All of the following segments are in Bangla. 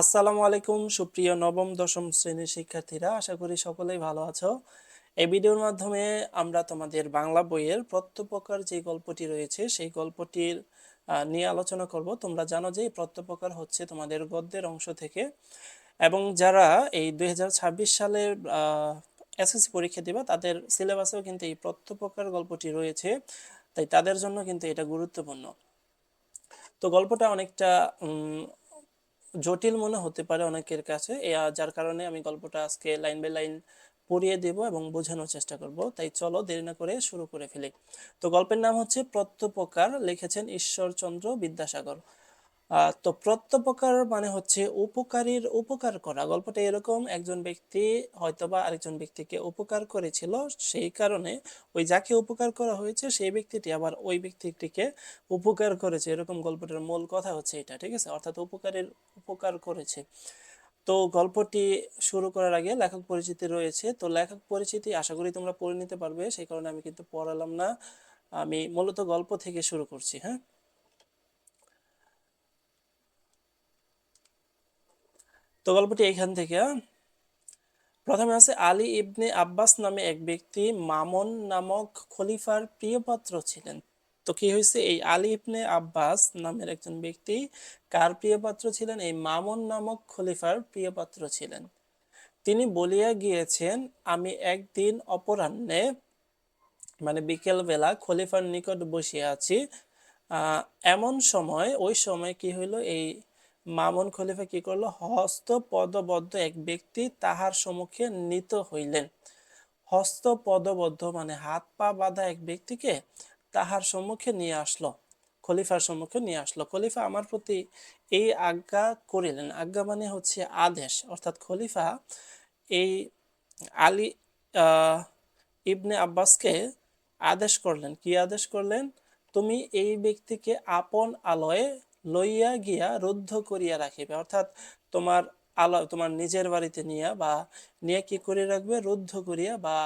আসসালামু আলাইকুম, সুপ্রিয় নবম, দশম শ্রেণির শিক্ষার্থীরা, আশা করি সকলেই ভালো আছো। এই ভিডিওর মাধ্যমে আমরা তোমাদের বাংলা বইয়ের প্রত্যপকার যে গল্পটি রয়েছে, সেই গল্পটির নিয়ে আলোচনা করব। তোমরা জানো যে প্রত্যপকার হচ্ছে তোমাদের গদ্যের অংশ থেকে। এবং যারা এই দুই হাজার ছাব্বিশ সালে এসএসসি পরীক্ষা দিবা, তাদের সিলেবাসেও কিন্তু এই প্রত্যপকার গল্পটি রয়েছে। তাই তাদের জন্য কিন্তু এটা গুরুত্বপূর্ণ। তো গল্পটা অনেকটা জটিল মনে হতে পারে অনেকের কাছে। যার কারণে আমি গল্পটা আজকে লাইন বাই লাইন পড়িয়ে দেব এবং বোঝানোর চেষ্টা করব। তাই চলো দেরি না করে শুরু করে ফেলি। তো গল্পের নাম হচ্ছে প্রত্যপকার, লিখেছেন ঈশ্বরচন্দ্র বিদ্যাসাগর। তো প্রত্যপকার মানে হচ্ছে উপকারীর উপকার করা। গল্পটা এরকম, একজন ব্যক্তি হয়তোবা আরেকজন ব্যক্তিকে উপকার করেছিল, সেই কারণে ওই যাকে উপকার করা হয়েছে, সেই ব্যক্তিটি আবার ওই ব্যক্তিটিকে উপকার করেছে। এরকম গল্পটার মূল কথা হচ্ছে এটা, ঠিক আছে? অর্থাৎ উপকারের উপকার করেছে। তো গল্পটি শুরু করার আগে লেখক পরিচিতি রয়েছে। তো লেখক পরিচিতি আশা করি তোমরা পড়ে নিতে পারবে, সেই কারণে আমি কিন্তু পড়ালাম না। আমি মূলত গল্প থেকে শুরু করছি হ্যাঁ? তো গল্পটি এখান থেকে প্রথমে আছে আলী ইবনে আব্বাস নামে এক ব্যক্তি মামন নামক খলিফার প্রিয়পাত্র ছিলেন। তো কি হয়েছে? এই আলী ইবনে আব্বাস নামের একজন ব্যক্তি কার প্রিয়পাত্র ছিলেন? এই মামন নামক খলিফার প্রিয়পাত্র ছিলেন। তিনি বলিয়া গিয়েছেন, আমি একদিন অপরাহ্নে মানে বিকেল বেলা খলিফার নিকট বসিয়া আছি। এমন সময়, ওই সময় কি হইল? এই মামুন খলিফা কি করল? হস্ত পদবদ্ধ এক ব্যক্তি তাহার সম্মুখে নিত হইলেন। হস্ত পদবদ্ধ মানে হাত পা বাঁধা এক ব্যক্তিকে তাহার সম্মুখে নিয়ে আসলো, খলিফার সম্মুখে নিয়ে আসলো। খলিফা আমার প্রতি এই আজ্ঞা করিলেন। আজ্ঞা মানে হচ্ছে আদেশ। অর্থাৎ খলিফা এই আলী ইবনে আব্বাসকে আদেশ করলেন। কি আদেশ করলেন? তুমি এই ব্যক্তিকে আপন আলয়ে লইয়া গিয়া রুদ্ধ করিয়া রাখিবে। অর্থাৎ তোমার আলো, তোমার নিজের বাড়িতে নিয়ে বা নিয়ে কি করে রাখবে? রুদ্ধ করিয়া বা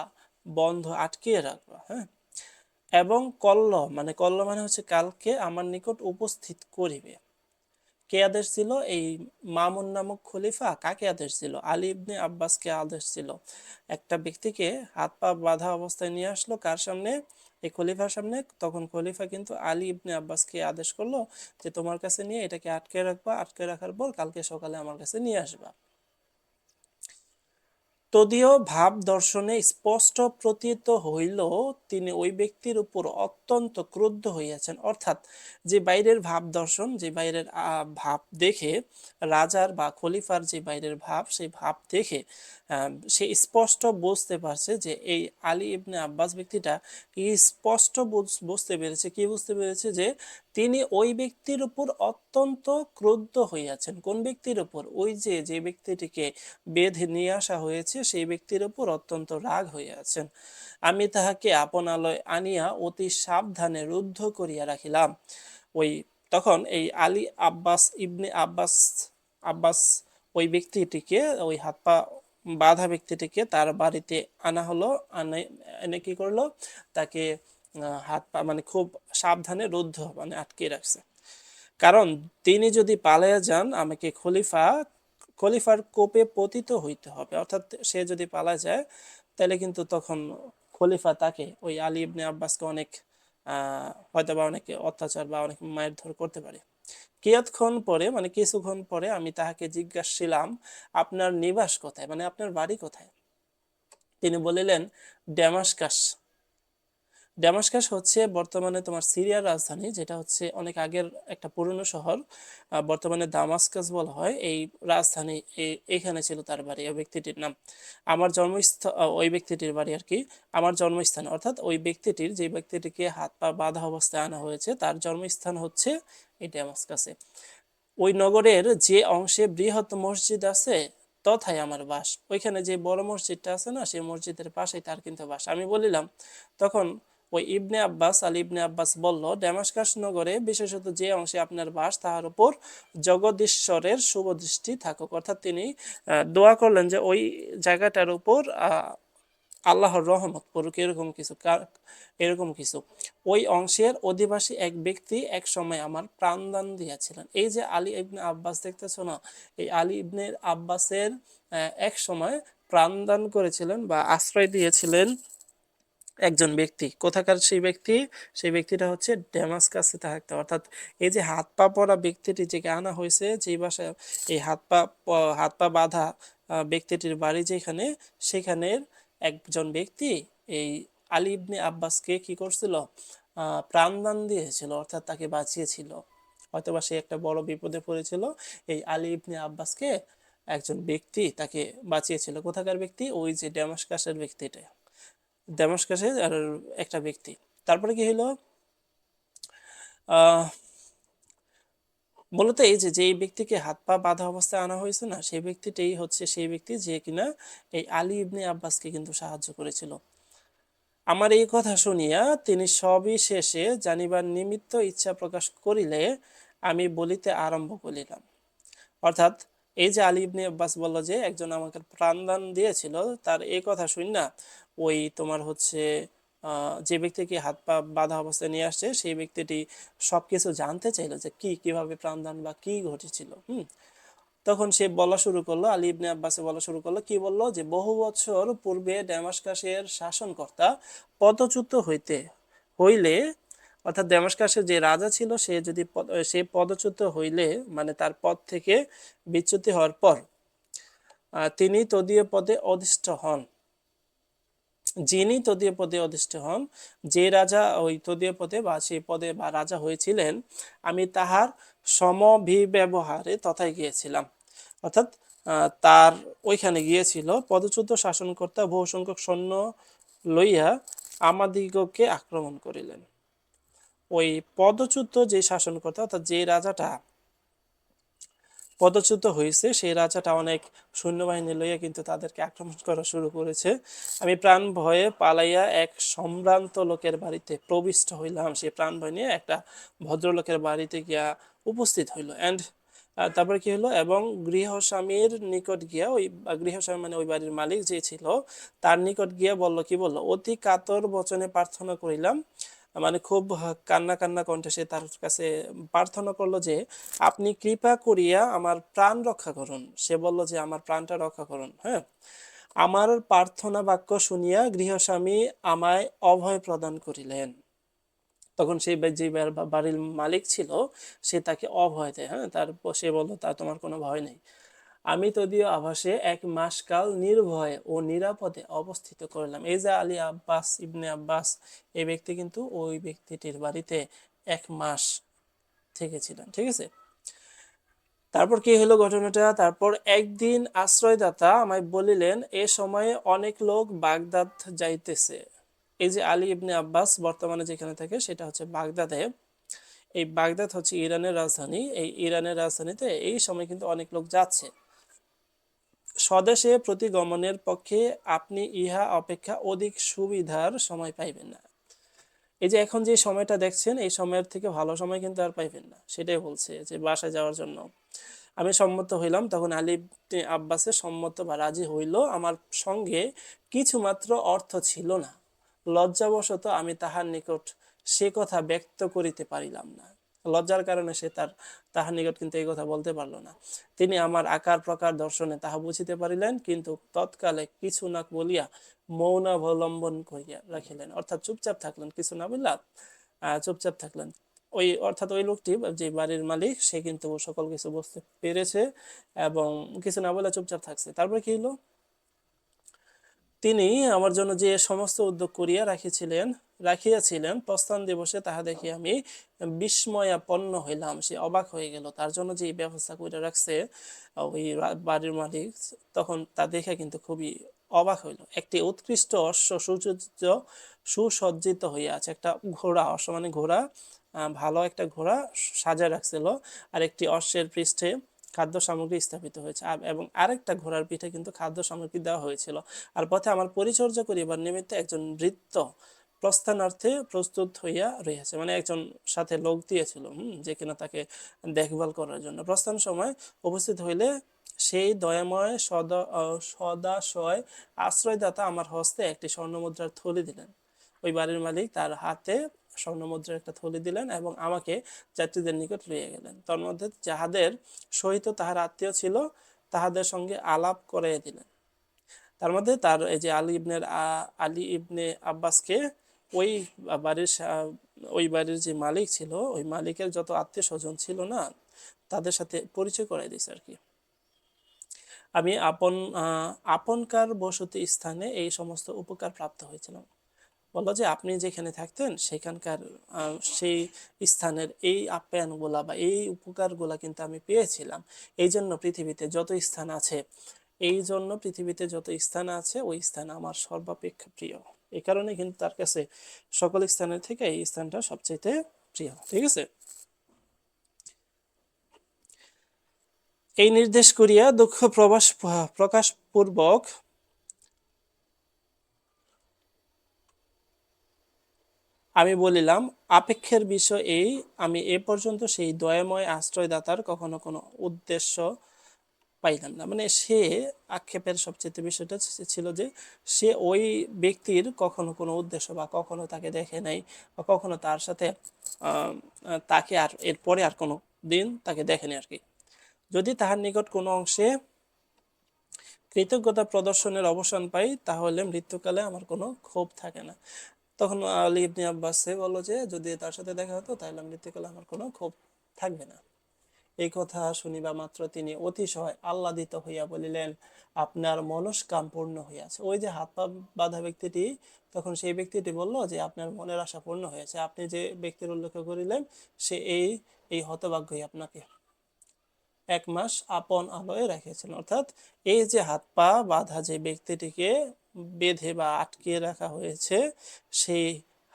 বন্ধ আটকিয়ে রাখবে হ্যাঁ? এবং কল্ল মানে কল্ল মানে হচ্ছে কালকে আমার নিকট উপস্থিত করিবে। কে আদেশ ছিল? এই মামুন নামক খলিফা কাকে আদেশ ছিল? আলী ইবনে আব্বাসকে আদেশ ছিল। একটা ব্যক্তিকে হাত পা বাঁধা অবস্থায় নিয়ে আসলো। কার সামনে? এই খলিফার সামনে, তখন খলিফা কিন্তু আলী ইবনে আব্বাসকে আদেশ করল যে, তোমার কাছে নিয়ে এটাকে আটকে রাখবা, আটকে রাখার পর কালকে সকালে আমার কাছে নিয়ে আসবা। তদীয় ভাব দর্শনে স্পষ্ট প্রতীত হইল তিনি ওই ব্যক্তির উপর অত্যন্ত ক্রুদ্ধ হইয়াছেন। অর্থাৎ যে বাইরের ভাব দর্শন, যে বাইরের ভাব দেখে, রাজার বা খলিফার যে বাইরের ভাব, সেই ভাব দেখে সে স্পষ্ট বুঝতে পারছে যে এই আলী ইবনে আব্বাস ব্যক্তিটা কি স্পষ্ট বুঝ- বুঝতে পেরেছে, কি বুঝতে পেরেছে যে তিনি ওই ব্যক্তির উপর অত্যন্ত ক্রুদ্ধ হইয়াছেন। কোন ব্যক্তির উপর? ওই যে যে ব্যক্তিটিকে বেঁধে নিয়ে আসা হয়েছে, সেই ব্যক্তির উপর অত্যন্ত রাগ হইয়াছেন। আমি তাহাকে আপনালয় আনিয়া অতি সাবধানে রুদ্ধ করিয়া রাখিলাম। ওই তখন এই আলী আব্বাস ইবনে আব্বাস আব্বাস ওই ব্যক্তিটিকে, ওই হাত পা বাঁধা ব্যক্তিটিকে তার বাড়িতে আনা হলো। আনে, এনে কি করল? তাকে হাত পা মানে খুব সাবধানে রুদ্ধ মানে আটকে রাখছে। কারণ তিনি যদি পালিয়ে যান, আমাকে খলিফা, খলিফার কোপে পতিত হইতে হবে। অর্থাৎ সে যদি পালা যায়, তাহলে কিন্তু তখন খলিফা তাকে, ওই আলী ইবনে আব্বাসকে অনেক হয়তো বা অনেক অত্যাচার বা অনেক মায়ের ধর করতে পারে। কিয়ৎক্ষণ পরে মানে কিছুক্ষণ পরে আমি তাহাকে জিজ্ঞাসছিলাম আপনার নিবাস কোথায়? মানে আপনার বাড়ি কোথায়? তিনি বলিলেন ড্যামাসকাস ড্যামাসকাস হচ্ছে বর্তমানে তোমার সিরিয়ার রাজধানী, যেটা হচ্ছে অনেক আগের একটা পুরনো শহর। বর্তমানে দামাস্কাস বলা হয়। এই রাজধানী এইখানে ছিল তার বাড়ি, ওই ব্যক্তিটির নাম। আমার জন্মস্থান ওই ব্যক্তিটির বাড়ি আর কি। আমার জন্মস্থান, অর্থাৎ ওই ব্যক্তিটির যে ব্যক্তিটিকে হাত পা বাঁধা অবস্থায় আনা হয়েছে, তার জন্মস্থান হচ্ছে এই ড্যামাসকাসে ওই নগরের যে অংশে বৃহৎ মসজিদ আছে, তথায় আমার বাস। ওইখানে যে বড় মসজিদটা আছে না, সেই মসজিদের পাশেই তার কিন্তু বাস। আমি বলিলাম, তখন ওই ইবনে আব্বাস, আলী ইবনে আব্বাস বলল ড্যামাসকাস নগরে, বিশেষত যে অংশে আপনার বাস, তাহার উপর জগদীশ্বরের শুভ দৃষ্টি থাকুক। অর্থাৎ তিনি দোয়া করলেন যে ওই জায়গাটার উপর আল্লাহর রহমত পড়ুক, এরকম কিছু এরকম কিছু। ওই অংশের অধিবাসী এক ব্যক্তি এক সময় আমার প্রাণদান দিয়েছিলেন। এই যে আলী ইবনে আব্বাস দেখতেছ না, এই আলী ইবনে আব্বাসের এক সময় প্রাণদান করেছিলেন বা আশ্রয় দিয়েছিলেন। একজন ব্যক্তি, কোথাকার সেই ব্যক্তি? সেই ব্যক্তিটা হচ্ছে ড্যামাসকাসে থাকতে। অর্থাৎ এই যে হাত পা পরা ব্যক্তিটি যে আনা হয়েছে, যেই বাসায় এই হাত পা হাত পা বাঁধা ব্যক্তিটির বাড়ি যেখানে, সেখানের একজন ব্যক্তি এই আলী ইবনে আব্বাসকে কি করছিল? প্রাণদান দিয়েছিল, অর্থাৎ তাকে বাঁচিয়েছিল। হয়তোবা সে একটা বড় বিপদে পড়েছিল। এই আলী ইবনে আব্বাসকে একজন ব্যক্তি তাকে বাঁচিয়েছিল। কোথাকার ব্যক্তি? ওই যে ড্যামাসকাসের ব্যক্তিটা। দামেস্কাসে আর একটা ব্যক্তি। তারপরে কি হলো মূলত এই যে, যেই ব্যক্তিকে হাত পা বাঁধা অবস্থায় আনা হয়েছে না, সেই ব্যক্তিটাই হচ্ছে সেই ব্যক্তি যে কিনা এই আলী ইবনে আব্বাসকে কিন্তু সাহায্য করেছিল। আমার এই কথা শুনিয়া তিনি সবই শেষে জানিবার নিমিত্ত ইচ্ছা প্রকাশ করিলে আমি বলিতে আরম্ভ করিলাম। অর্থাৎ এই যে আলী ইবনে আব্বাস বলল যে, একজন আমাকে প্রাণদান দিয়েছিল, তার এই কথা শুন না ওই তোমার হচ্ছে যে ব্যক্তিকে হাত পা বাঁধা অবস্থায় নিয়ে আসছে, সেই ব্যক্তিটি সব কিছু জানতে চাইলো যে কি, কীভাবে প্রাণদান বা কি ঘটেছিল, হুম? তখন সে বলা শুরু করল, আলী ইবনে আব্বাসে বলা শুরু করল, কি বলল যে, বহু বছর পূর্বে ড্যামাসকাসের শাসনকর্তা পদচ্যুত হইতে, হইলে, অর্থাৎ ড্যামাসকাসের যে রাজা ছিল, সে যদি সে পদচ্যুত হইলে মানে তার পদ থেকে বিচ্যুতি হওয়ার পর তিনি তদীয় পদে অধিষ্ঠ হন। যিনি তদীয় পদে অধিষ্ঠ হন, যে রাজা ওই তদীয় পদে বা সেই পদে বা রাজা হয়েছিলেন, আমি তাহার সমভিব্যবহারে তথায় গিয়েছিলাম। অর্থাৎ তার ওইখানে গিয়েছিল পদচ্যুত শাসনকর্তা বহু সংখ্যক সৈন্য লইয়া আমাদিগকে আক্রমণ করিলেন। ওই পদচ্যুত যে শাসনকর্তা, অর্থাৎ যে রাজাটা পদচ্যুত হয়েছে। সেই রাজাটা অনেক সৈন্যবাহিনী লইয়া কিন্তু তাদেরকে আক্রমণ করা শুরু করেছে। আমি প্রাণ ভয়ে পালাইয়া এক সম্ভ্রান্ত লোকের বাড়িতে প্রবিষ্ট হইলাম। সেই প্রাণ ভয় নিয়ে একটা ভদ্রলোকের বাড়িতে গিয়া উপস্থিত হইল। অ্যান্ড তারপরে কি হলো এবং গৃহস্বামীর নিকট গিয়া ওই গৃহস্বামী মানে ওই বাড়ির মালিক যে ছিল, তার নিকট গিয়া বলল, কি বলল? অতি কাতর বচনে প্রার্থনা করিলাম মানে খুব কান্না কান্না কণ্ঠে সে তার কাছে প্রার্থনা করল যে, আপনি কৃপা করিয়া আমার প্রাণ রক্ষা করুন। সে বলল যে, আমার প্রাণটা রক্ষা করুন। হ্যাঁ? আমার প্রার্থনা বাক্য শুনিয়া গৃহস্বামী আমায় অভয় প্রদান করিলেন। তখন সেই যে বাড়ির মালিক ছিল, সে তাকে অভয় দেয় হ্যাঁ? তারপর সে বলল, তা তোমার কোনো ভয় নেই। আমি তদীয় আভাসে এক মাস কাল নির্ভয়ে ও নিরাপদে অবস্থিত করলাম। এই যে আলী আব্বাস ইবনে আব্বাস এই ব্যক্তি কিন্তু ওই ব্যক্তিটির বাড়িতে এক মাস থেকেছিলেন, ঠিক আছে? তারপর কি হলো ঘটনাটা? তারপর একদিন আশ্রয়দাতা আমায় বলিলেন, এ সময়ে অনেক লোক বাগদাদ যাইতেছে। এই যে আলী ইবনে আব্বাস বর্তমানে যেখানে থাকে, সেটা হচ্ছে বাগদাদে। এই বাগদাদ হচ্ছে ইরানের রাজধানী। এই ইরানের রাজধানীতে এই সময় কিন্তু অনেক লোক যাচ্ছে। স্বদেশে প্রতিগমনের পক্ষে আপনি ইহা অপেক্ষা অধিক সুবিধার সময় পাইবেন না। এই যে এখন যে সময়টা দেখছেন, এই সময়ের থেকে ভালো সময় কিন্তু আর পাইবেন না। সেটাই বলছে যে বাসায় যাওয়ার জন্য। আমি সম্মত হইলাম, তখন আলী ইবনে আব্বাসের সম্মত বা রাজি হইল। আমার সঙ্গে কিছুমাত্র অর্থ ছিল না। লজ্জাবশত আমি তাহার নিকট সে কথা ব্যক্ত করিতে পারিলাম না। লজ্জার কারণে সে তার, তাহার নিকট কিন্তু এই কথা বলতে পারল না। তিনি আমার আকার প্রকার দর্শনে তাহা বুঝিতে পারিলেন, কিন্তু তৎকালে কিছু না বলিয়া মৌন অবলম্বন করিয়া রাখিলেন। অর্থাৎ চুপচাপ থাকলেন, কিছু না বললা চুপচাপ থাকলেন। ওই, অর্থাৎ ওই লোকটি, যে বাড়ির মালিক, সে কিন্তু সকল কিছু বুঝতে পেরেছে এবং কিছু না বলে চুপচাপ থাকছে। তারপরে কি হলো তিনি আমার জন্য যে সমস্ত উদ্যোগ করিয়া রাখিছিলেন, রাখিয়াছিলেন, প্রস্থান দিবসে তাহা দেখি আমি বিস্ময়াপন্ন হইলাম, সে অবাক হয়ে গেল। তার জন্য যে ব্যবস্থা করে রাখছে, ওই বাড়ির মালিক, তখন তা দেখে কিন্তু খুবই অবাক হইল। একটি উৎকৃষ্ট অশ্ব সুসজ্জিত সুসজ্জিত হইয়া আছে। একটা ঘোড়া, অশ্ব মানে ঘোড়া ভালো একটা ঘোড়া সাজায় রাখছিল। আর একটি অশ্বের পৃষ্ঠে খাদ্য সামগ্রী স্থাপিত হয়েছে। এবং আরেকটা ঘোড়ার পিঠে কিন্তু খাদ্য সামগ্রী দেওয়া হয়েছিল। আর পথে আমার পরিচর্যা করিবার নিমিত্তে একজন নৃত্য প্রস্থানার্থে প্রস্তুত হইয়া রহিয়াছে। মানে একজন সাথে লোক দিয়েছিল, হুম, যে কিনা তাকে দেখভাল করার জন্য। প্রস্থান সময় উপস্থিত হইলে সেই দয়াময় সদা সদাশয় আশ্রয়দাতা আমার হস্তে একটি স্বর্ণমুদ্রার থলি দিলেন। ওই বাড়ির মালিক তার হাতে স্বর্ণমুদ্রার একটা থলি দিলেন এবং আমাকে যাত্রীদের নিকট লইয়া গেলেন। তন্মধ্যে যাহাদের সহিত তাহার আত্মীয় ছিল, তাহাদের সঙ্গে আলাপ করাইয়া দিলেন। তার মধ্যে তার এই যে আলী ইবনের আলী ইবনে আব্বাসকে ওই বাড়ির ওই বাড়ির যে মালিক ছিল, ওই মালিকের যত আত্মীয় স্বজন ছিল না, তাদের সাথে পরিচয় করাই দিয়েছে আর কি। আমি আপন আপনকার বসতি স্থানে এই সমস্ত উপকার প্রাপ্ত হয়েছিলাম। বলল যে আপনি যেখানে থাকতেন সেখানকার সেই স্থানের এই আপ্যায়নগুলা বা এই উপকারগুলা কিন্তু আমি পেয়েছিলাম। এই জন্য পৃথিবীতে যত স্থান আছে, এই জন্য পৃথিবীতে যত স্থান আছে, ওই স্থান আমার সর্বাপেক্ষা প্রিয়। এই কারণে কিন্তু তার কাছে সকল স্থানের থেকে এই স্থানটা সবচেয়ে প্রিয়, ঠিক আছে? এই নির্দেশ করিয়া দুঃখ প্রবাস প্রকাশ আমি বলিলাম, আপেক্ষের বিষয় এই, আমি এ পর্যন্ত সেই দয়াময় আশ্রয়দাতার কখনো কোনো উদ্দেশ্য পাইলাম না। মানে সে আক্ষেপের সবচেয়ে বিষয়টা ছিল যে, সে ওই ব্যক্তির কখনো কোনো উদ্দেশ্য বা কখনো তাকে দেখে নাই বা কখনো তার সাথে তাকে আর এরপরে আর কোনো দিন তাকে দেখেনি আর কি যদি তাহার নিকট কোনো অংশে কৃতজ্ঞতা প্রদর্শনের অবসান পাই, তাহলে মৃত্যুকালে আমার কোনো ক্ষোভ থাকে না। তখন আলী ইবনে আব্বাসে বলল যে, যদি তার সাথে দেখা হতো, তাহলে মৃত্যুকালে আমার কোনো ক্ষোভ থাকবে না। এই কথা শুনিবা মাত্র তিনি অতিশয় আহ্লাদিত হইয়া বলিলেন, আপনার মনস্কাম পূর্ণ হইয়াছে। ওই যে হাত পা বাঁধা ব্যক্তিটি, তখন সেই ব্যক্তিটি বলল যে, আপনার মনের আশা পূর্ণ হয়েছে। আপনি যে ব্যক্তির উল্লেখ করিলেন, সে এই এই হতভাগ্যই আপনাকে এক মাস আপন আলোয় রেখেছিলেন। অর্থাৎ এই যে হাত পা বাঁধা যে ব্যক্তিটিকে বেঁধে বা আটকে রাখা হয়েছে, সেই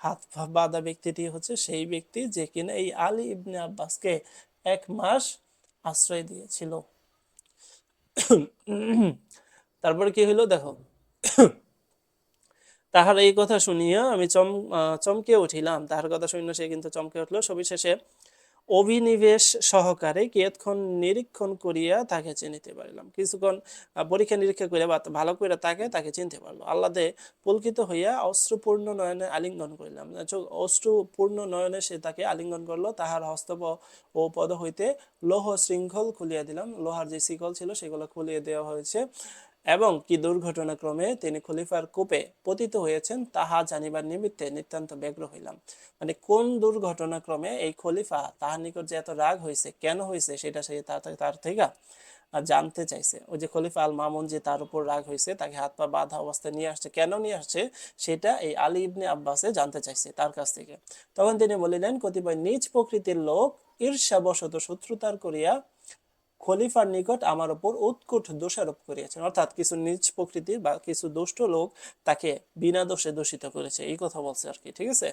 হাত বাঁধা ব্যক্তিটি হচ্ছে সেই ব্যক্তি যে কিনা এই আলী ইবনে আব্বাসকে এক মাস আশ্রয় দিয়েছিল। তারপর কি হইল দেখো, তাহার এই কথা শুনিয়া আমি চম চমকে উঠিলাম। তাহার কথা শুনিয়া সে কিন্তু চমকে উঠল। সবিশেষে অভিনিবেশ সহকারে কিয়ৎক্ষণ নিরীক্ষণ করিয়া তাকে চিনিতে পারিলাম। কিছুক্ষণ পরীক্ষা নিরীক্ষা করিয়া বা ভালো করে তাকে তাকে চিনতে পারল। আল্লাদে পুলকিত হইয়া অশ্রুপূর্ণ নয়নে আলিঙ্গন করিলাম। চোখ অশ্রুপূর্ণ নয়নে সে তাকে আলিঙ্গন করল, তাহার হস্তপ ও পদ হইতে লৌহ শৃঙ্খল খুলিয়া দিলাম। লোহার যে শিকল ছিল, সেগুলো খুলিয়ে দেওয়া হয়েছে। এবং কি দুর্ঘটনাক্রমে তিনি খলিফার কূপে পতিত হয়েছেন, তাহা জানিবার নিমিত্তে নিতান্ত ব্যগ্র হইলাম। মানে কোন দুর্ঘটনাক্রমে এই খলিফা তাহার নিকট যে এত রাগ হয়েছে কেন হয়েছে সেটা সে তার থেকে জানতে চাইছে। ওই যে খলিফা আল মামুন যে তার উপর রাগ হয়েছে তাকে হাত পা বাঁধা অবস্থায় নিয়ে আসছে, কেন নিয়ে আসছে, সেটা এই আলী ইবনে আব্বাসে জানতে চাইছে তার কাছ থেকে। তখন তিনি বলিলেন, কতিপয় নিজ প্রকৃতির লোক ঈর্ষাবশত শত্রুতার করিয়া খলিফার নিকট আমার উপর উৎকট দোষারোপ করিয়াছেন। অর্থাৎ কিছু নিজ প্রকৃতির বা কিছু দুষ্ট লোক তাকে বিনা দোষে দূষিত করেছে। এই কথা বলছে আর কি, ঠিক আছে?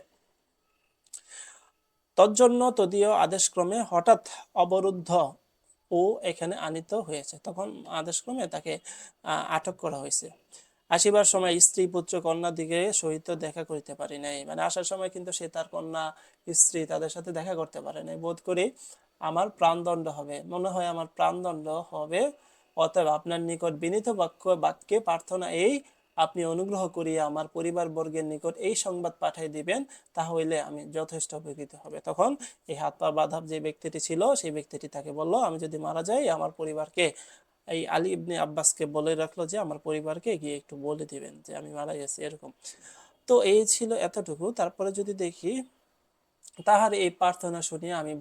তজ্জন্য তদীয় আদেশক্রমে হঠাৎ অবরুদ্ধ ও এখানে আনিত হয়েছে। তখন আদেশক্রমে তাকে আটক করা হয়েছে। আসিবার সময় স্ত্রী, পুত্র, কন্যা দিকে সহিত দেখা করিতে পারি নাই। মানে আসার সময় কিন্তু সে তার কন্যা, স্ত্রী তাদের সাথে দেখা করতে পারে নাই। বোধ করি আমার প্রাণদণ্ড হবে। মনে হয় আমার প্রাণদণ্ড হবে। অতএব আপনার নিকট বিনীত বাক্য, বাক্যে প্রার্থনা এই, আপনি অনুগ্রহ করিয়া আমার পরিবার বর্গের নিকট এই সংবাদ পাঠাই দিবেন, তাহলে আমি যথেষ্ট উপকৃত হবে। তখন এই হাত পা বাঁধা যে ব্যক্তিটি ছিল, সেই ব্যক্তিটি তাকে বলল, আমি যদি মারা যাই, আমার পরিবারকে, এই আলী ইবনে আব্বাসকে বলে রাখল যে, আমার পরিবারকে গিয়ে একটু বলে দিবেন যে, আমি মারা গেছি, এরকম। তো এই ছিল এতটুকু। তারপরে যদি দেখি তাহার এই প্রার্থনা শুনিয়া আমি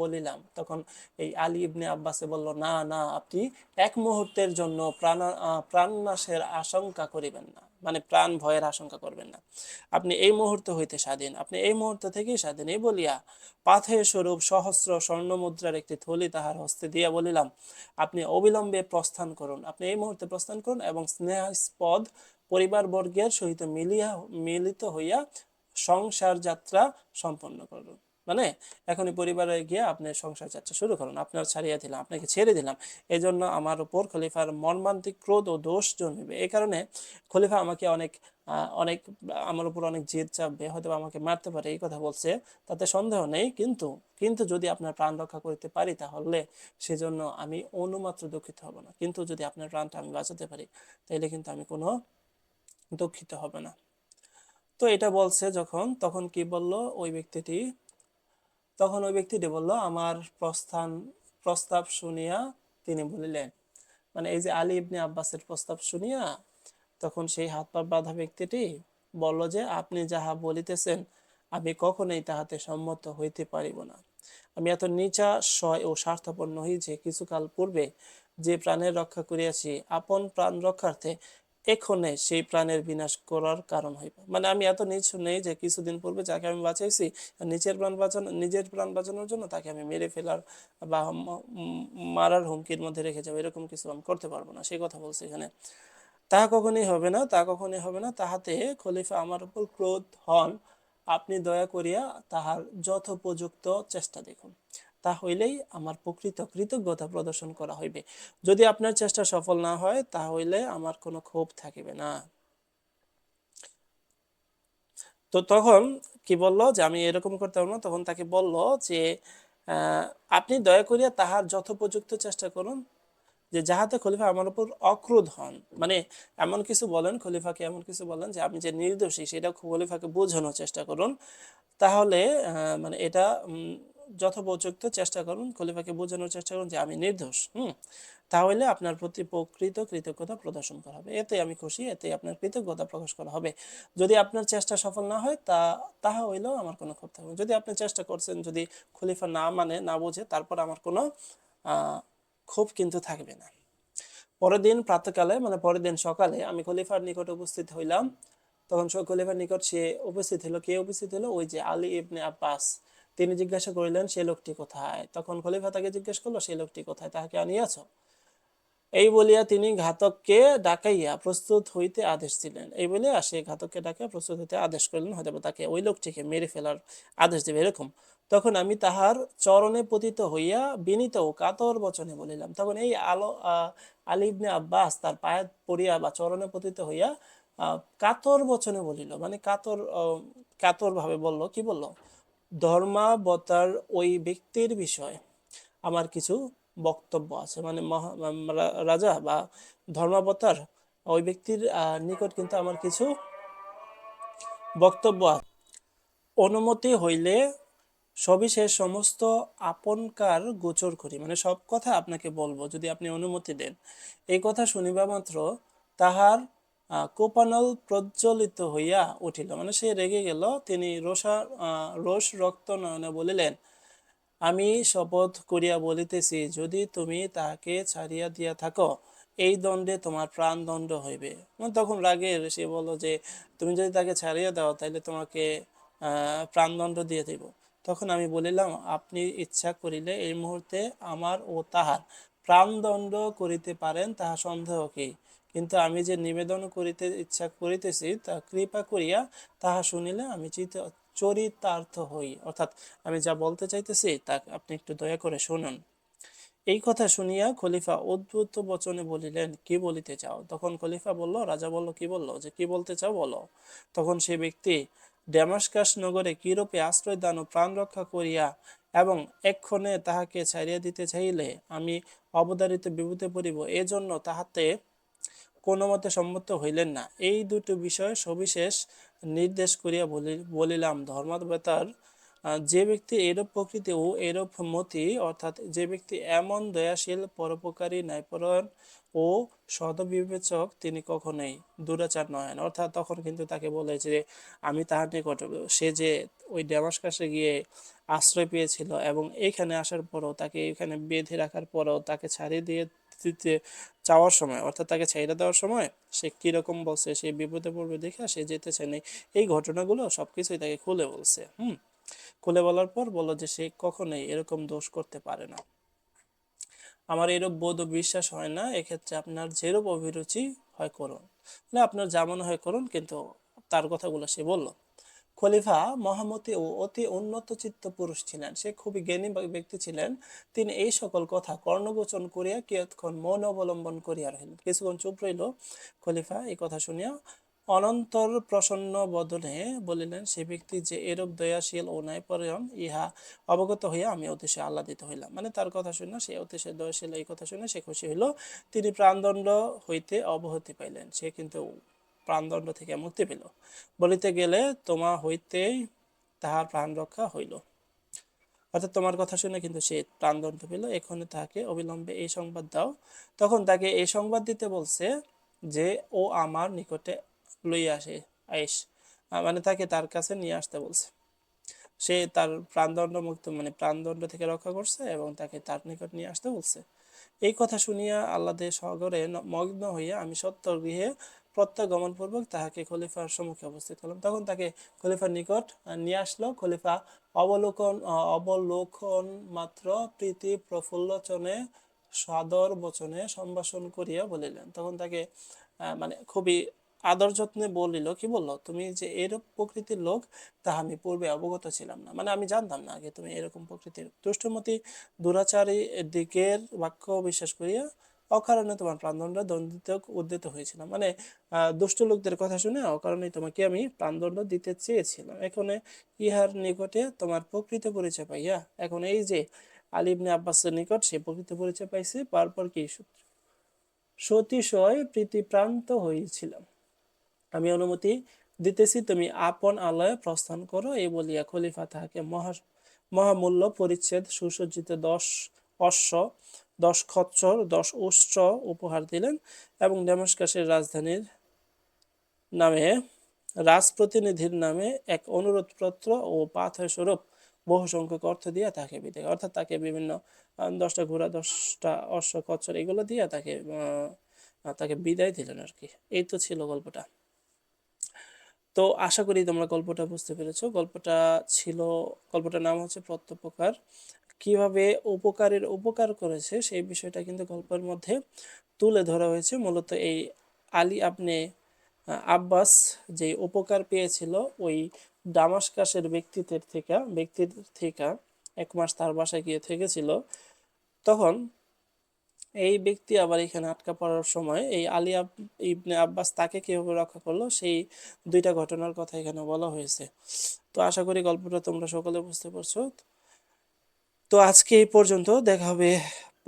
বলিলাম, তখন এই আলী ইবনে আব্বাসে বলল, না না, আপনি এক মুহূর্তের জন্য প্রাণ প্রাণনাশের আশঙ্কা করিবেন না মানে প্রাণ ভয়ের আশঙ্কা করবেন না। আপনি এই মুহূর্ত হইতে স্বাধীন, আপনি এই মুহূর্ত থেকেই স্বাধীন। এই বলিয়া পাথেয় স্বরূপ সহস্র স্বর্ণ মুদ্রার একটি থলি তাহার হস্তে দিয়া বলিলাম, আপনি অবিলম্বে প্রস্থান করুন, আপনি এই মুহূর্তে প্রস্থান করুন এবং স্নেহাস্পদ পরিবারবর্গের সহিত মিলিয়া, মিলিত হইয়া সংসার যাত্রা সম্পন্ন করুন। মানে এখনই পরিবারে গিয়ে আপনি সংসার যাত্রা শুরু করুন। আপনার ছাড়িয়ে দিলাম, আপনাকে ছেড়ে দিলাম। এই জন্য আমার উপর খলিফার মর্মান্তিক ক্রোধ ও দোষ জন্মিবে। এই কারণে খলিফা আমাকে অনেক অনেক, আমার উপর অনেক জেদ চাপবে হয়তো আমাকে মারতে পারে, এই কথা বলছে। তাতে সন্দেহ নেই, কিন্তু কিন্তু যদি আপনার প্রাণ রক্ষা করতে পারি তাহলে সেজন্য আমি অনুমাত্র দুঃখিত হব না। কিন্তু যদি আপনার প্রাণটা আমি বাঁচাতে পারি তাহলে কিন্তু আমি কোনো দুঃখিত হব না। তো এটা বলছে যখন, তখন কি বলল ওই ব্যক্তিটি? তখন ওই ব্যক্তিটি বলল, আমার প্রস্থান, প্রস্তাব শুনিয়া তিনি বলিলেন। মানে এই যে আলী ইবনে আব্বাসের প্রস্তাব শুনিয়া তখন সেই হাত পা বাঁধা ব্যক্তিটি বলল যে, আপনি যাহা বলিতেছেন, আমি কখনোই তাহাতে সম্মত হইতে পারিব না। আমি এত নিচা সয় ও স্বার্থপর নহি যে কিছুকাল পূর্বে যে প্রাণের রক্ষা করিয়াছি, আপন প্রাণ রক্ষার্থে এক্ষণে সেই প্রাণের বিনাশ করার কারণ হইব। মানে আমি এত নিচু নেই যে কিছুদিন পূর্বে যাকে আমি বাঁচাইছি, নিজের প্রাণ বাঁচানো, নিজের প্রাণ বাঁচানোর জন্য তাকে আমি মেরে ফেলার বা মারার হুমকির মধ্যে রেখে যাব, এরকম কিছু আমি করতে পারব না, সেই কথা বলছে এখানে। তাহা কখনই হবে না, তা কখনই হবে না, তাহাতে খলিফা আমার উপর ক্রোধ হন। আপনি দয়া করিয়া তাহার যথোপযুক্ত চেষ্টা দেখুন। তা হইলেই আমার প্রকৃত কৃতজ্ঞতা প্রদর্শন করা হইবে। যদি আপনার চেষ্টা সফল না হয় তাহলে আমার কোনো ক্ষোভ থাকিবে না। তো তখন কি বলল যে, আমি এরকম করতে পারব না। তখন তাকে বলল যে আপনি দয়া করিয়া তাহার যথোপযুক্ত চেষ্টা করুন, যে যাহাতে খলিফা আমার উপর অক্রোধ হন। মানে এমন কিছু বলেন, খলিফাকে এমন কিছু বলেন যে, আমি যে নির্দোষী সেটা খলিফাকে বোঝানোর চেষ্টা করুন। তাহলে মানে এটা যথোপযুক্ত চেষ্টা করুন, খলিফাকে বোঝানোর চেষ্টা করুন যে আমি নির্দোষ, হুম? তাহলে আপনার প্রতি প্রকৃত কৃতজ্ঞতা প্রদর্শন করা হবে। এতে আমি খুশি, এতে আপনার কৃতজ্ঞতা প্রকাশ করা হবে। যদি আপনার চেষ্টা সফল না হয়, তা, তাহা হইলেও আমার কোনো ক্ষোভ থাকবে যদি আপনি চেষ্টা করছেন, যদি খলিফা না মানে না বোঝে, তারপর আমার কোনো ক্ষোভ কিন্তু থাকবে না। পরের দিন প্রাতকালে মানে পরের দিন সকালে আমি খলিফার নিকট উপস্থিত হইলাম। তখন খলিফার নিকট সে উপস্থিত হলো কে উপস্থিত হলো ওই যে আলী ইবনে আব্বাস। তিনি জিজ্ঞাসা করিলেন সে লোকটি কোথায়? তখন খলিফা তাকে জিজ্ঞেস করল সেই লোকটি কোথায়? তাহাকে আনিয়াছ? এই বলিয়া তিনি ঘাতককে ডাকাইয়া প্রস্তুত হইতে আদেশ দিলেন। এই বলিয়া সে ঘাতককে ডাকাইয়া প্রস্তুত হইতে আদেশ করলেন হয়তো তাকে ওই লোকটিকে মেরে ফেলার আদেশ দেবে এরকম। তখন আমি তাহার চরণে পতিত হইয়া বিনীত ও কাতর বচনে বলিলাম। তখন এই আলো আহ, আলী ইবনে আব্বাস তার পায়ে পড়িয়া বা চরণে পতিত হইয়া কাতর বচনে বলিল। মানে কাতর কাতর ভাবে বলল। কি বলল? ধর্মাবতার ওই ব্যক্তির বিষয় আমার কিছু বক্তব্য আছে। মানে মহা রাজা বা ধর্মাবতার ওই ব্যক্তির নিকট কিন্তু আমার কিছু বক্তব্য অনুমতি হইলে সবিশেষ সমস্ত আপনকার গোচর করি। মানে সব কথা আপনাকে বলব, যদি আপনি অনুমতি দেন। এই কথা শুনিবা মাত্র তাহার কোপানল প্রজ্বলিত হইয়া উঠিল। মানে সে রেগে গেল, তিনি রোষা রোষ রক্ত নয়নে বলিলেন, আমি শপথ করিয়া বলিতেছি, যদি তুমি তাহাকে ছাড়িয়া দিয়া থাকো, এই দণ্ডে তোমার প্রাণ দণ্ড হইবে। মানে তখন রাগে সে বলল যে, তুমি যদি তাকে ছাড়িয়া দাও তাহলে তোমাকে প্রাণদণ্ড দিয়ে দেব। তখন আমি বলিলাম, আপনি ইচ্ছা করিলে এই মুহূর্তে আমার ও তাহার প্রাণদণ্ড করিতে পারেন, তাহা সন্দেহ কি? কিন্তু আমি যে নিবেদন করিতে, ইচ্ছা করিতেছি, তা কৃপা করিয়া তাহা শুনিলে আমি চিত, চরিতার্থ হই। অর্থাৎ আমি যা বলতে চাইতেছি, তা আপনি একটু দয়া করে শুনুন। এই কথা শুনিয়া খলিফা অদ্ভুত বচনে বলিলেন, কি বলিতে চাও? তখন খলিফা বলল, রাজা বলল, কি বলল? যে, কি বলতে চাও বলো। তখন সে ব্যক্তি ড্যামাস্কাস নগরে কিরূপে আশ্রয় দান ও প্রাণ রক্ষা করিয়া এবং এক্ষণে তাহাকে ছাড়িয়া দিতে চাইলে আমি অবদারিত বিভূতে পড়িব, এজন্য তাহাতে কোনো মতে সম্মত হইলেন না। এই দুটো বিষয় সবিশেষ নির্দেশ করিয়া বলি- বলিলাম ধর্মাবতার যে ব্যক্তি এরূপ প্রকৃতি ও এরূপ মতি, অর্থাৎ যে ব্যক্তি এমন দয়াশীল, পরোপকারী, ন্যায়পরায়ণ ও সদবিবেচক তিনি কখনোই দুরাচার নয়। অর্থাৎ তখন কিন্তু তাকে বলে যে, আমি তাহার নিকট, সে যে ওই ড্যামাস্কাসে গিয়ে আশ্রয় পেয়েছিল এবং এইখানে আসার পরও, তাকে এখানে বেঁধে রাখার পরও, তাকে ছাড়িয়ে দিয়ে দিতে চাওয়ার সময়, অর্থাৎ তাকে ছেড়ে দেওয়ার সময় সে কীরকম বলছে, সে বিপদে পড়বে দেখে সে যেতে চায় নাই। এই ঘটনাগুলো সবকিছুই তাকে খুলে বলছে, হুম? খুলে বলার পর বলল যে সে কখনোই এরকম দোষ করতে পারে না। আমার এরূপ বোধ বিশ্বাস হয় না, এক্ষেত্রে আপনার যেরূপ অভিরুচি হয় করুন। মানে আপনার যেমন হয় করুন, কিন্তু তার কথাগুলো সে বলল। খলিফা মহামতি ও অতি উন্নত চিত্ত পুরুষ ছিলেন। সে খুবই জ্ঞানী ব্যক্তি ছিলেন। তিনি এই সকল কথা কর্ণগোচন করিয়া কিয়ৎক্ষণ মৌন অবলম্বন করিয়া রহিলেন। কিছুক্ষণ চুপ রইল। খলিফা এই কথা শুনিয়া অনন্তর প্রসন্ন বদনে বলিলেন, সে ব্যক্তি যে এরূপ দয়াশীল ও ন্যায়পরায়ণ, ইহা অবগত হইয়া আমি অতিশয় আহ্লাদিত হইলাম। মানে তার কথা শুনে সে অতিশয় দয়াশীল এই কথা শুনে সে খুশি হইল। তিনি প্রাণদণ্ড হইতে অবহতি পাইলেন। সে কিন্তু প্রাণদণ্ড থেকে মুক্তি পেল। বলিতে গেলে, তোমা হইতেই তাহার প্রাণ রক্ষা হইল। অর্থাৎ তোমার কথা শুনে কিন্তু সে প্রাণদণ্ড পেল। এখনই তাহাকে অবিলম্বে এই সংবাদ দাও। তখন তাকে এই সংবাদ দিতে বলছে যে, ও আমার নিকটে লইয়া আসে আইস মানে তাকে তার কাছে নিয়ে আসতে বলছে। সে তার প্রাণদণ্ড মুক্ত মানে প্রাণদণ্ড থেকে রক্ষা করছে এবং তাকে তার নিকট নিয়ে আসতে বলছে। এই কথা শুনিয়া আল্লাদের সাগরে মগ্ন হইয়া আমি সত্তর গৃহে প্রত্যাগমন পূর্বক তাহাকে খলিফার সম্মুখে উপস্থিত করলাম। তখন তাকে খলিফার নিকট নিয়ে আসলো। খলিফা অবলোকন অবলোকন মাত্র প্রীতি প্রফুল্লচনে সাদর বচনে সম্ভাষণ করিয়া বলিলেন। তখন তাকে মানে খুবই আদর যত্নে বলিল, কি বলল? তুমি যে এরূপ প্রকৃতির লোক, তাহা আমি পূর্বে অবগত ছিলাম না। মানে আমি জানতাম না আগে তুমি এরকম প্রকৃতির। দুষ্টমতি দুরাচারী দিকের বাক্য বিশ্বাস করিয়া অকারণে তোমার প্রাণদণ্ড দণ্ডিত উদ্যত হয়েছিলাম মানে দুষ্ট লোকদের কথা শুনে অকারণে তোমাকে আমি প্রাণদণ্ড দিতে চেয়েছিলাম। এখন ইহার নিকটে তোমার প্রকৃত পরিচয় পাইয়া, এখন এই যে আলী ইবনে আব্বাসের নিকট সে প্রকৃত পরিচয় পাইছে তারপর কি সতিশয় প্রীতিপ্রান্ত হয়েছিলাম আমি অনুমতি দিতেছি, তুমি আপন আলয়ে প্রস্থান করো, এই বলিয়া খলিফা তাহাকে মহা, মহামূল্য পরিচ্ছেদ সুসজ্জিত দশ অশ্ব, দশ খচ্চর, দশ উষ্ট্র উপহার দিলেন এবং ডেমাস্কাসের রাজধানীর নামে, রাজপ্রতিনিধির নামে এক অনুরোধপত্র ও পাথর স্বরূপ বহু সংখ্যক অর্থ দিয়ে তাকে বিদায় অর্থাৎ তাকে বিভিন্ন দশটা ঘোড়া, দশটা অশ্ব কচ্ছর এগুলো দিয়ে তাকে তাকে বিদায় দিলেন আর কি। এই তো ছিল গল্পটা। তো আশা করি তোমরা গল্পটা বুঝতে পেরেছ। গল্পটা ছিল গল্পটার নাম হচ্ছে প্রত্যুপকার। কীভাবে উপকারের উপকার করেছে সেই বিষয়টা কিন্তু গল্পের মধ্যে তুলে ধরা হয়েছে। মূলত এই আলী আপনি আব্বাস যে উপকার পেয়েছিল ওই ডামাসকাসের ব্যক্তিত্বের থেকে, ব্যক্তির থেকে এক মাস তার বাসায় গিয়ে থেকেছিল। তখন এই ব্যক্তি আবার এখানে আটকা পড়ার সময় এই আলী ইবনে আব্বাস তাকে কীভাবে রক্ষা করল সেই দুইটা ঘটনার কথা এখানে বলা হয়েছে। তো আশা করি গল্পটা তোমরা সকলে বুঝতে পারছ। তো আজকে এই পর্যন্ত দেখা হবে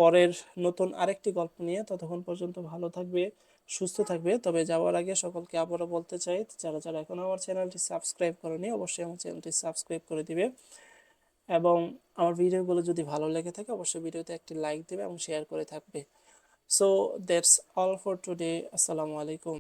পরের নতুন আরেকটি গল্প নিয়ে। ততক্ষণ পর্যন্ত ভালো থাকবে, সুস্থ থাকবে। তবে যাওয়ার আগে সকলকে আবারও বলতে চাই, যারা যারা এখন আমার চ্যানেলটি সাবস্ক্রাইব করেনি, অবশ্যই আমার চ্যানেলটি সাবস্ক্রাইব করে দিবে। এবং আমার ভিডিওগুলো যদি ভালো লেগে থাকে, অবশ্যই ভিডিওতে একটি লাইক দেবে এবং শেয়ার করে থাকবে। So that's all for today আসসালামু আলাইকুম।